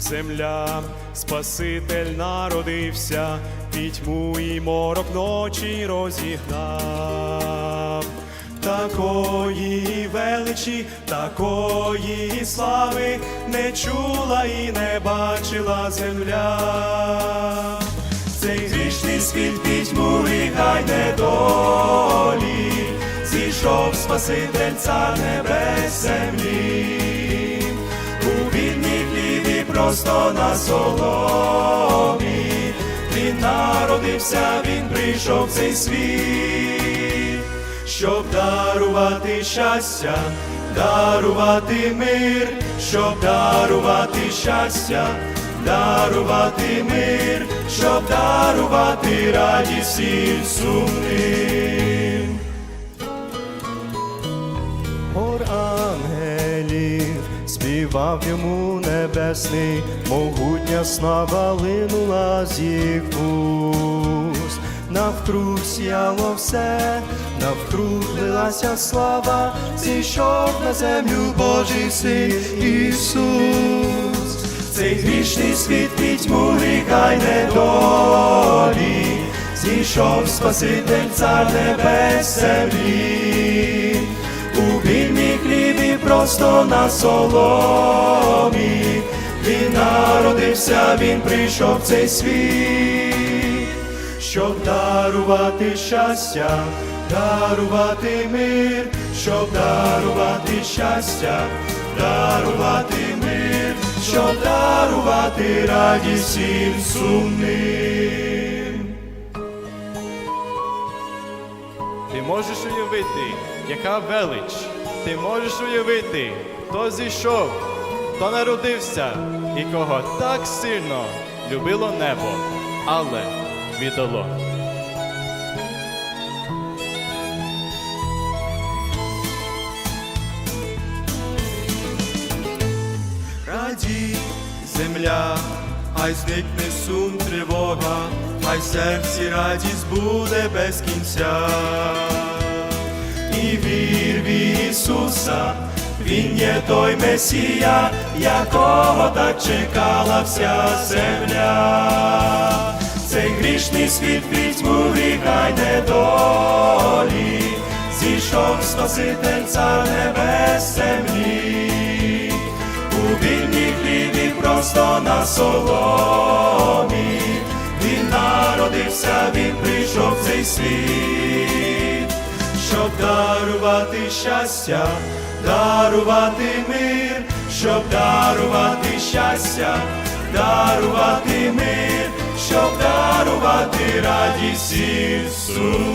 земля, Спаситель народився, пітьму і морок ночі розігнав. Такої величі, такої слави не чула і не бачила земля. Цей грішний світ пітьму і гай недолі, зійшов Спаситель цар небес землі, просто на соломі, він народився, він прийшов в цей світ, щоб дарувати щастя, дарувати мир, щоб дарувати щастя, дарувати мир, щоб дарувати радість всім сумним. Співав йому небесний, могутня слава линула з їх. Навкруг сіяло все, навкруг лилася слава, зійшов на землю Божий син Ісус. Цей грішний світ пітьму гріха й недолі, зійшов Спаситель цар небес землі, просто на соломі, він народився, він прийшов в цей світ, щоб дарувати щастя, дарувати мир, щоб дарувати щастя, дарувати мир, щоб дарувати радість всім сумним. Ти можеш уявити, яка велич. Ти можеш уявити, хто зійшов, хто народився і кого так сильно любило небо, але віддало. Раді земля, хай зникне сум тривога, хай в серці радість буде без кінця. І вір в Ісуса, Він є той Месія, якого так чекала вся земля. Цей грішний світ візьму гріха й недолі, зійшов Спаситель цар небес землі у вільній хлібі просто на соломі. Він народився, він прийшов в цей світ, щоб дарувати щастя, дарувати мир, щоб дарувати щастя, дарувати мир, щоб дарувати радість всім